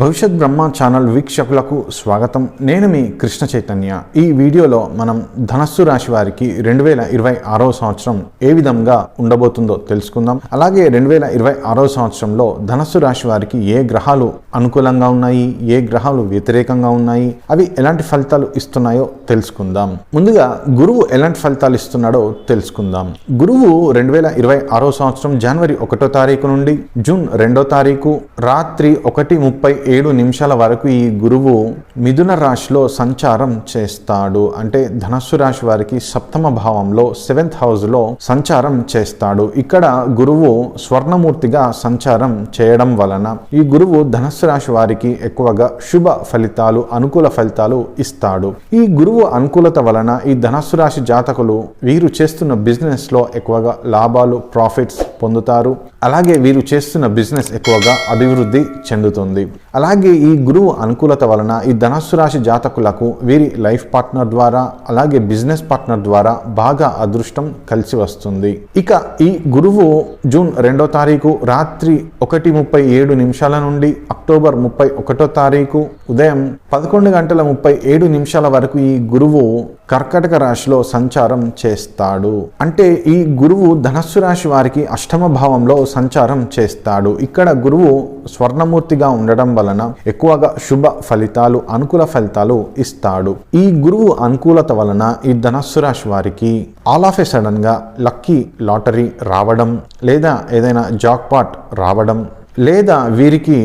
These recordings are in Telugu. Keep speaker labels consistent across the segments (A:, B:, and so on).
A: భవిష్యత్ బ్రహ్మ ఛానల్ వీక్షకులకు స్వాగతం. నేను మీ కృష్ణ చైతన్య. ఈ వీడియోలో మనం ధనస్సు రాశి వారికి రెండు వేల ఇరవై ఆరో సంవత్సరం ఏ విధంగా ఉండబోతుందో తెలుసుకుందాం. అలాగే రెండు వేల ఇరవై ఆరో సంవత్సరంలో ధనస్సు రాశి వారికి ఏ గ్రహాలు అనుకూలంగా ఉన్నాయి ఏ గ్రహాలు వ్యతిరేకంగా ఉన్నాయి అవి ఎలాంటి ఫలితాలు ఇస్తున్నాయో తెలుసుకుందాం. ముందుగా గురువు ఎలాంటి ఫలితాలు ఇస్తున్నాడో తెలుసుకుందాం. గురువు రెండు వేల ఇరవై ఆరో సంవత్సరం జనవరి ఒకటో తారీఖు నుండి జూన్ రెండో తారీఖు రాత్రి ఒకటి ముప్పై ఏడు నిమిషాల వరకు ఈ గురువు మిథున రాశిలో సంచారం చేస్తాడు. అంటే ధనస్సు రాశి వారికి సప్తమ భావంలో సెవెంత్ హౌస్లో సంచారం చేస్తాడు. ఇక్కడ గురువు స్వర్ణమూర్తిగా సంచారం చేయడం వలన ఈ గురువు ధనస్సు రాశి వారికి ఎక్కువగా శుభ ఫలితాలు అనుకూల ఫలితాలు ఇస్తాడు. ఈ గురువు అనుకూలత వలన ఈ ధనస్సు రాశి జాతకులు వీరు చేస్తున్న బిజినెస్లో ఎక్కువగా లాభాలు ప్రాఫిట్స్ పొందుతారు. అలాగే వీరు చేస్తున్న బిజినెస్ ఎక్కువగా అభివృద్ధి చెందుతుంది. అలాగే ఈ గురువు అనుకూలత వలన ఈ ధనస్సు రాశి జాతకులకు వీరి లైఫ్ పార్ట్నర్ ద్వారా అలాగే బిజినెస్ పార్ట్నర్ ద్వారా బాగా అదృష్టం కలిసి వస్తుంది. ఇక ఈ గురువు జూన్ రెండో తారీఖు రాత్రి ఒకటి ముప్పై ఏడు నిమిషాల నుండి అక్టోబర్ ముప్పై ఒకటో తారీఖు ఉదయం పదకొండు గంటల ముప్పై ఏడు నిమిషాల వరకు ఈ గురువు కర్కటక రాశిలో సంచారం చేస్తాడు. అంటే ఈ గురువు ధనస్సు రాశి వారికి అష్టమ భావంలో సంచారం చేస్తాడు. ఇక్కడ గురువు స్వర్ణమూర్తిగా ఉండడం వలన ఎక్కువగా శుభ ఫలితాలు అనుకూల ఫలితాలు ఇస్తాడు. ఈ గురువు అనుకూలత వలన ఈ ధనస్సు రాశి వారికి ఆల్ ఆఫ్ ఎ సడన్గా లక్కీ లాటరీ రావడం లేదా ఏదైనా జాక్పాట్ రావడం లేదా వీరికి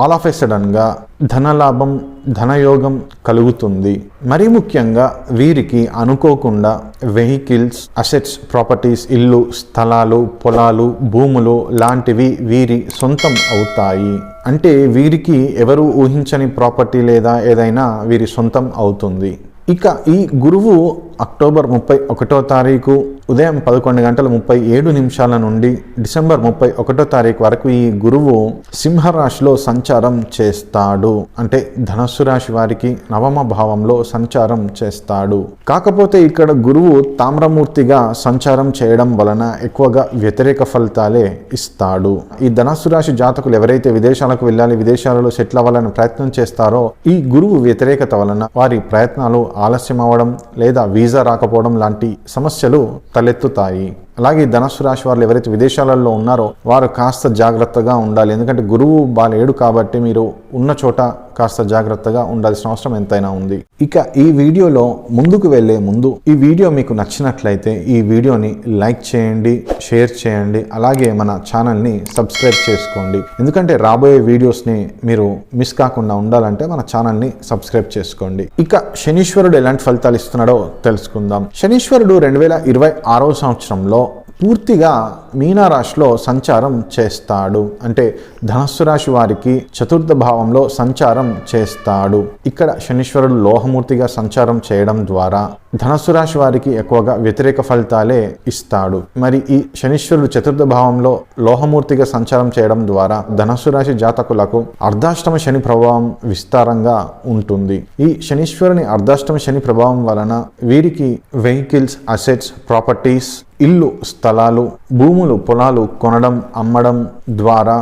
A: ఆల్ ఆఫ్ ఎ సడన్గా ధనలాభం ధనయోగం కలుగుతుంది. మరీ ముఖ్యంగా వీరికి అనుకోకుండా వెహికల్స్ అసెట్స్ ప్రాపర్టీస్ ఇల్లు స్థలాలు పొలాలు భూములు లాంటివి వీరి సొంతం అవుతాయి. అంటే వీరికి ఎవరు ఊహించని ప్రాపర్టీ లేదా ఏదైనా వీరి సొంతం అవుతుంది. ఇక ఈ గురువు అక్టోబర్ ముప్పై ఒకటో తారీఖు ఉదయం పదకొండు గంటల ముప్పై ఏడు నిమిషాల నుండి డిసెంబర్ ముప్పై ఒకటో తారీఖు వరకు ఈ గురువు సింహరాశిలో సంచారం చేస్తాడు. అంటే ధనస్సు రాశి వారికి నవమ భావంలో సంచారం చేస్తాడు. కాకపోతే ఇక్కడ గురువు తామ్రమూర్తిగా సంచారం చేయడం వలన ఎక్కువగా వ్యతిరేక ఫలితాలే ఇస్తాడు. ఈ ధనస్సు రాశి జాతకులు ఎవరైతే విదేశాలకు వెళ్ళాలి విదేశాలలో సెటిల్ అవ్వాలని ప్రయత్నం చేస్తారో ఈ గురువు వ్యతిరేకత వలన వారి ప్రయత్నాలు ఆలస్యం అవ్వడం లేదా వీసా రాకపోవడం లాంటి సమస్యలు తలెత్తుతాయి. అలాగే ధనస్సు రాశి వారు ఎవరైతే విదేశాలలో ఉన్నారో వారు కాస్త జాగ్రత్తగా ఉండాలి. ఎందుకంటే గురువు బాలేడు కాబట్టి మీరు ఉన్న చోట కాస్త జాగ్రత్తగా ఉండాల్సిన అవసరం ఎంతైనా ఉంది. ఇక ఈ వీడియోలో ముందుకు వెళ్ళే ముందు ఈ వీడియో మీకు నచ్చినట్లయితే ఈ వీడియోని లైక్ చేయండి షేర్ చేయండి అలాగే మన ఛానల్ని సబ్స్క్రైబ్ చేసుకోండి. ఎందుకంటే రాబోయే వీడియోస్ని మీరు మిస్ కాకుండా ఉండాలంటే మన ఛానల్ని సబ్స్క్రైబ్ చేసుకోండి. ఇక శనీశ్వరుడు ఎలాంటి ఫలితాలు ఇస్తున్నాడో తెలుసుకుందాం. శనీశ్వరుడు రెండు వేల ఇరవై ఆరో సంవత్సరంలో పూర్తిగా మీనారాశిలో సంచారం చేస్తాడు. అంటే ధనస్సు రాశి వారికి చతుర్థ భావంలో సంచారం చేస్తాడు. ఇక్కడ శనీశ్వరుడు లోహమూర్తిగా సంచారం చేయడం ద్వారా ధనస్సు రాశి వారికి ఎక్కువగా వ్యతిరేక ఫలితాలే ఇస్తాడు. మరి ఈ శనీశ్వరుడు చతుర్థ భావంలో లోహమూర్తిగా సంచారం చేయడం ద్వారా ధనస్సు రాశి జాతకులకు అర్ధాష్టమ శని ప్రభావం విస్తారంగా ఉంటుంది. ఈ శనీశ్వరుని అర్ధాష్టమ శని ప్రభావం వలన వీరికి వెహికల్స్ అసెట్స్ ప్రాపర్టీస్ ఇల్లు స్థలాలు భూములు పొలాలు కొనడం అమ్మడం ద్వారా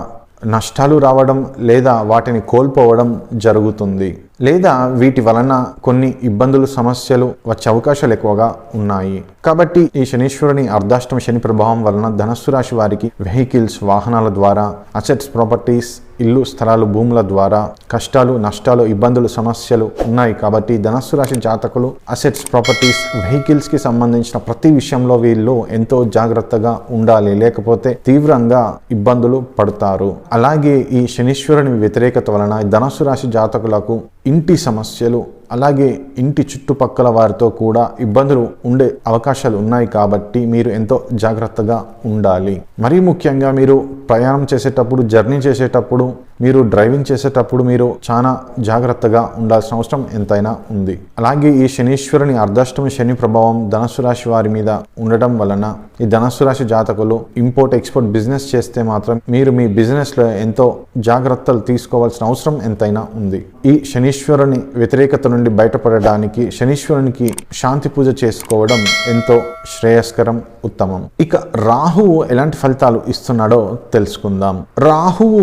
A: నష్టాలు రావడం లేదా వాటిని కోల్పోవడం జరుగుతుంది. లేదా వీటి వలన కొన్ని ఇబ్బందులు సమస్యలు వచ్చే అవకాశాలు ఎక్కువగా ఉన్నాయి. కాబట్టి ఈ శనీశ్వరుని అర్ధాష్టమ శని ప్రభావం వలన ధనస్సు రాశి వారికి వెహికల్స్ వాహనాల ద్వారా అసెట్స్ ప్రాపర్టీస్ ఇల్లు స్థలాలు భూముల ద్వారా కష్టాలు నష్టాలు ఇబ్బందులు సమస్యలు ఉన్నాయి కాబట్టి ధనస్సు రాశి జాతకులు అసెట్స్ ప్రాపర్టీస్ వెహికల్స్కి సంబంధించిన ప్రతి విషయంలో వీళ్ళు ఎంతో జాగ్రత్తగా ఉండాలి. లేకపోతే తీవ్రంగా ఇబ్బందులు పడతారు. అలాగే ఈ శనీశ్వరుని వ్యతిరేకత వలన ధనస్సు రాశి జాతకులకు ఇంటి సమస్యలు అలాగే ఇంటి చుట్టుపక్కల వారితో కూడా ఇబ్బందులు ఉండే అవకాశాలు ఉన్నాయి కాబట్టి మీరు ఎంతో జాగ్రత్తగా ఉండాలి. మరీ ముఖ్యంగా మీరు ప్రయాణం చేసేటప్పుడు జర్నీ చేసేటప్పుడు మీరు డ్రైవింగ్ చేసేటప్పుడు మీరు చాలా జాగ్రత్తగా ఉండాల్సిన అవసరం ఎంతైనా ఉంది. అలాగే ఈ శనీశ్వరుని అర్ధాష్టమి శని ప్రభావం ధనస్సు రాశి వారి మీద ఉండటం వలన ఈ ధనస్సు రాశి జాతకులు ఇంపోర్ట్ ఎక్స్పోర్ట్ బిజినెస్ చేస్తే మాత్రం మీరు మీ బిజినెస్లో ఎంతో జాగ్రత్తలు తీసుకోవాల్సిన అవసరం ఎంతైనా ఉంది. ఈ శనీశ్వరుని వ్యతిరేకత నుండి నుండి బయటపడడానికి శనీశ్వరునికి శాంతి పూజ చేసుకోవడం ఎంతో శ్రేయస్కరం ఉత్తమం. ఇక రాహువు ఎలాంటి ఫలితాలు ఇస్తున్నాడో తెలుసుకుందాం. రాహువు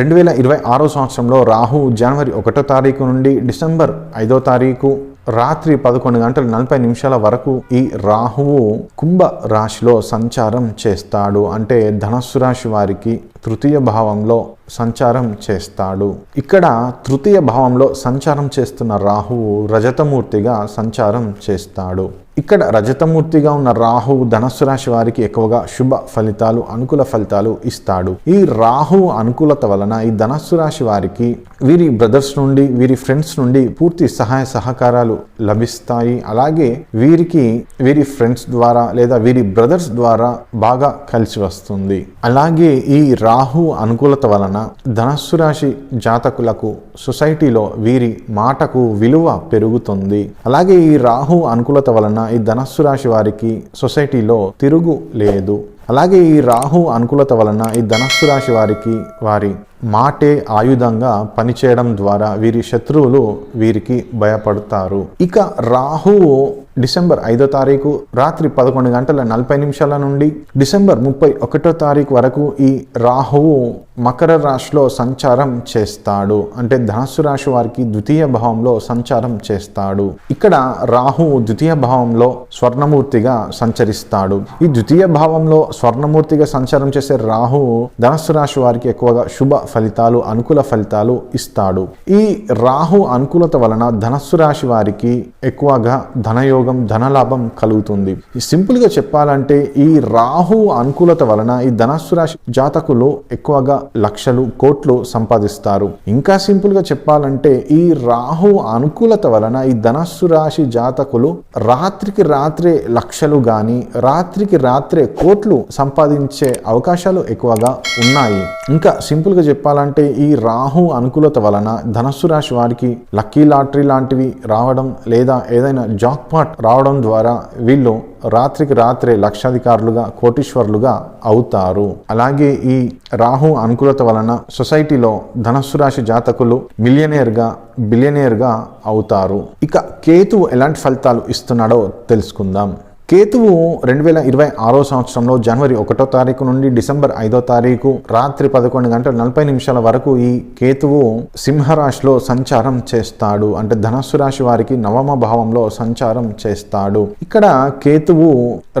A: రెండు వేల ఇరవై ఆరో సంవత్సరంలో రాహువు జనవరి ఒకటో తారీఖు నుండి డిసెంబర్ ఐదో తారీఖు రాత్రి పదకొండు గంటల నలభై నిమిషాల వరకు ఈ రాహువు కుంభ రాశిలో సంచారం చేస్తాడు. అంటే ధనస్సు రాశి వారికి తృతీయ భావంలో సంచారం చేస్తాడు. ఇక్కడ తృతీయ భావంలో సంచారం చేస్తున్న రాహువు రజతమూర్తిగా సంచారం చేస్తాడు. ఇక్కడ రజతమూర్తిగా ఉన్న రాహువు ధనస్సు రాశి వారికి ఎక్కువగా శుభ ఫలితాలు అనుకూల ఫలితాలు ఇస్తాడు. ఈ రాహువు అనుకూలత వలన ఈ ధనస్సు రాశి వారికి వీరి బ్రదర్స్ నుండి వీరి ఫ్రెండ్స్ నుండి పూర్తి సహాయ సహకారాలు లభిస్తాయి. అలాగే వీరికి వీరి ఫ్రెండ్స్ ద్వారా లేదా వీరి బ్రదర్స్ ద్వారా బాగా కలిసి వస్తుంది. అలాగే ఈ రాహు అనుకూలత వలన ధనస్సు రాశి జాతకులకు సొసైటీలో వీరి మాటకు విలువ పెరుగుతుంది. అలాగే ఈ రాహు అనుకూలత వలన ఈ ధనస్సు రాశి వారికి సొసైటీలో తిరుగు లేదు. అలాగే ఈ రాహు అనుకూలత వలన ఈ ధనస్సు రాశి వారికి వారి మాటే ఆయుధంగా పనిచేయడం ద్వారా వీరి శత్రువులు వీరికి భయపడతారు. ఇక రాహువు డిసెంబర్ ఐదో తారీఖు రాత్రి పదకొండు గంటల నలభై నిమిషాల నుండి డిసెంబర్ ముప్పై ఒకటో తారీఖు వరకు ఈ రాహువు మకర రాశిలో సంచారం చేస్తాడు. అంటే ధనస్సు రాశి వారికి ద్వితీయ భావంలో సంచారం చేస్తాడు. ఇక్కడ రాహువు ద్వితీయ భావంలో స్వర్ణమూర్తిగా సంచరిస్తాడు. ఈ ద్వితీయ భావంలో స్వర్ణమూర్తిగా సంచారం చేసే రాహువు ధనస్సు రాశి వారికి ఎక్కువగా శుభ ఫలితాలు అనుకూల ఫలితాలు ఇస్తాడు. ఈ రాహు అనుకూలత వలన ధనస్సు రాశి వారికి ఎక్కువగా ధనయోగం ధనలాభం కలుగుతుంది. సింపుల్గా చెప్పాలంటే ఈ రాహు అనుకూలత వలన ఈ ధనస్సు రాశి జాతకులు ఎక్కువగా లక్షలు కోట్లు సంపాదిస్తారు. ఇంకా సింపుల్గా చెప్పాలంటే ఈ రాహు అనుకూలత వలన ఈ ధనస్సు రాశి జాతకులు రాత్రికి రాత్రే లక్షలు గాని రాత్రికి రాత్రే కోట్లు సంపాదించే అవకాశాలు ఎక్కువగా ఉన్నాయి. ఇంకా సింపుల్గా చెప్పాలంటే ఈ రాహు అనుకూలత వలన ధనస్సు రాశి వారికి లక్కీ లాటరీ లాంటివి రావడం లేదా ఏదైనా జాక్పాట్ రావడం ద్వారా వీళ్ళు రాత్రికి రాత్రే లక్షాధికారులుగా కోటీశ్వరులుగా అవుతారు. అలాగే ఈ రాహు అనుకూలత వలన సొసైటీలో ధనస్సు రాశి జాతకులు మిలియనేర్గా బిలియనేర్గా అవుతారు. ఇక కేతువు ఎలాంటి ఫలితాలు ఇస్తున్నాడో తెలుసుకుందాం. కేతువు రెండు వేల ఇరవై ఆరో సంవత్సరంలో జనవరి ఒకటో తారీఖు నుండి డిసెంబర్ ఐదో తారీఖు రాత్రి పదకొండు గంటల నలభై నిమిషాల వరకు ఈ కేతువు సింహరాశిలో సంచారం చేస్తాడు. అంటే ధనస్సు రాశి వారికి నవమ భావంలో సంచారం చేస్తాడు. ఇక్కడ కేతువు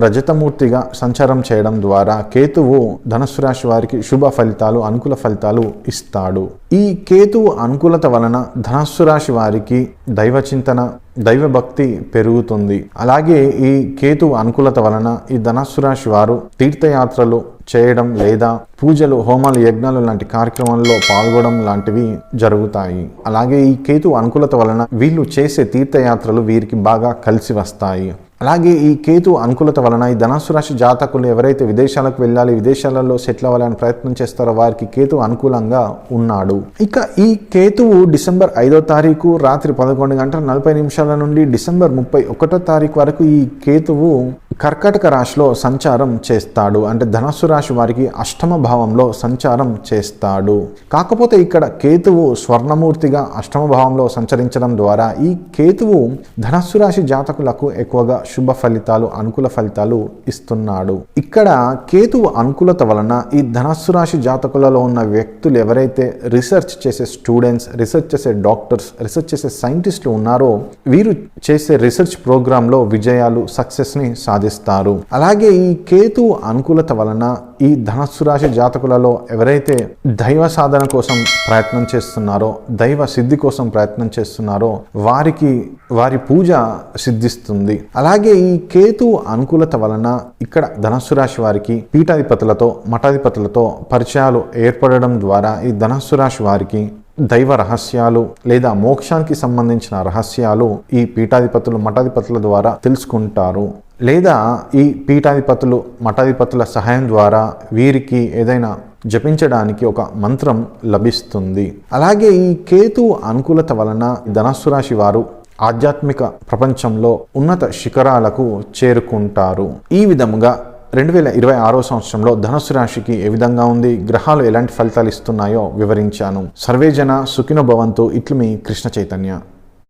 A: రజతమూర్తిగా సంచారం చేయడం ద్వారా కేతువు ధనస్సు రాశి వారికి శుభ ఫలితాలు అనుకూల ఫలితాలు ఇస్తాడు. ఈ కేతువు అనుకూలత వలన ధనస్సు రాశి వారికి దైవ చింతన దైవభక్తి పెరుగుతుంది. అలాగే ఈ కేతు అనుకూలత వలన ఈ ధనస్సు రాశి వారు తీర్థయాత్రలు చేయడం లేదా పూజలు హోమాలు యజ్ఞాలు లాంటి కార్యక్రమాల్లో పాల్గొనడం లాంటివి జరుగుతాయి. అలాగే ఈ కేతు అనుకూలత వలన వీళ్ళు చేసే తీర్థయాత్రలు వీరికి బాగా కలిసి వస్తాయి. అలాగే ఈ కేతు అనుకూలత వలన ఈ ధనస్సు రాశి జాతకులు ఎవరైతే విదేశాలకు వెళ్ళాలి విదేశాలలో సెటిల్ అవ్వాలని ప్రయత్నం చేస్తారో వారికి కేతు అనుకూలంగా ఉన్నాడు. ఇక ఈ కేతువు డిసెంబర్ ఐదో తారీఖు రాత్రి పదకొండు గంటల నలభై నిమిషాల నుండి డిసెంబర్ ముప్పై ఒకటో తారీఖు వరకు ఈ కేతువు కర్కాటక రాశిలో సంచారం చేస్తాడు. అంటే ధనస్సు రాశి వారికి అష్టమ భావంలో సంచారం చేస్తాడు. కాకపోతే ఇక్కడ కేతువు స్వర్ణమూర్తిగా అష్టమ భావంలో సంచరించడం ద్వారా ఈ కేతువు ధనస్సు రాశి జాతకులకు ఎక్కువగా శుభ ఫలితాలు అనుకూల ఫలితాలు ఇస్తున్నాడు. ఇక్కడ కేతువు అనుకూలత వలన ఈ ధనస్సు రాశి జాతకులలో ఉన్న వ్యక్తులు ఎవరైతే రీసెర్చ్ చేసే స్టూడెంట్స్ రీసెర్చ్ చేసే డాక్టర్స్ రీసెర్చ్ చేసే సైంటిస్టులు ఉన్నారో వీరు చేసే రీసెర్చ్ ప్రోగ్రాంలో విజయాలు సక్సెస్ని సాధిస్తారు. అలాగే ఈ కేతు అనుకూలత వలన ఈ ధనస్సు రాశి జాతకులలో ఎవరైతే దైవ సాధన కోసం ప్రయత్నం చేస్తున్నారో దైవ సిద్ధి కోసం ప్రయత్నం చేస్తున్నారో వారికి వారి పూజ సిద్ధిస్తుంది. అలాగే ఈ కేతు అనుకూలత వలన ఇక్కడ ధనస్సు రాశి వారికి పీఠాధిపతులతో మఠాధిపతులతో పరిచయాలు ఏర్పడడం ద్వారా ఈ ధనస్సు రాశి వారికి దైవ రహస్యాలు లేదా మోక్షానికి సంబంధించిన రహస్యాలు ఈ పీఠాధిపతులు మఠాధిపతుల ద్వారా తెలుసుకుంటారు. లేదా ఈ పీఠాధిపతులు మఠాధిపతుల సహాయం ద్వారా వీరికి ఏదైనా జపించడానికి ఒక మంత్రం లభిస్తుంది. అలాగే ఈ కేతు అనుకూలత వలన ధనస్సు రాశి వారు ఆధ్యాత్మిక ప్రపంచంలో ఉన్నత శిఖరాలకు చేరుకుంటారు. ఈ విధముగా రెండు వేల ఇరవై ఆరో సంవత్సరంలో ధనుసు రాశికి ఏ విధంగా ఉంది? గ్రహాలు ఎలాంటి ఫలితాలు ఇస్తున్నాయో వివరించాను. సర్వేజన సుఖినో భవంతు. ఇట్లు మీ కృష్ణ చైతన్య.